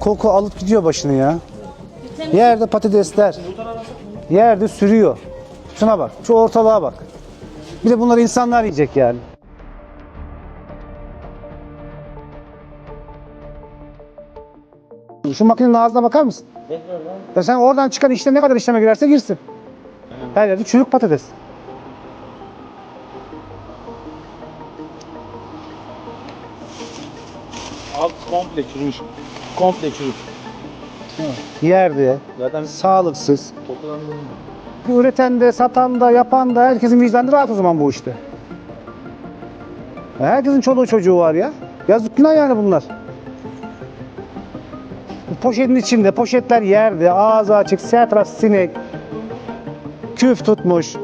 koku alıp gidiyor başını ya. Yerde patatesler. Yerde sürüyor. Şuna bak. Şu ortalığa bak. Bir de bunları insanlar yiyecek yani. Şu makinenin ağzına bakar mısın? Ya sen oradan çıkan işte ne kadar işleme girerse girsin. Her yerde çürük patates. Alt komple çürümüş. Komple çürük. Yerde, Zaten sağlıksız. kokudan Üreten de, satan da, yapan da herkesin vicdanı rahat o zaman bu işte. Herkesin çoluğu çocuğu var ya. Yazık günah yani bunlar. Bu Poşetin içinde, poşetler yerde, ağzı açık, her taraf sinek, küf tutmuş.